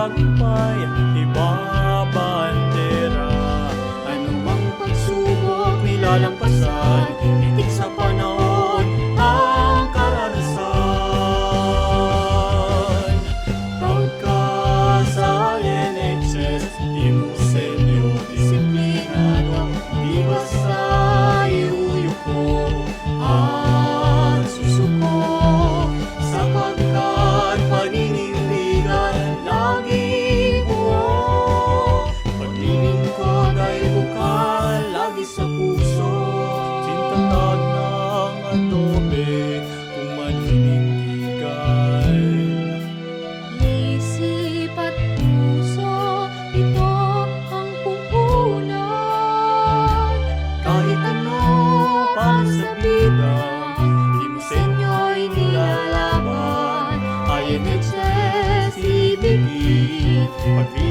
tagumpay ibabandera Anumang pagsubok nilalampasan Lagi sa puso Sintatag ng adobe Kung maninindigan Isip at puso, ito ang puhunan. Kahit ano para sa bida Di mo senyo'y nilalaban INHS ibigin Pag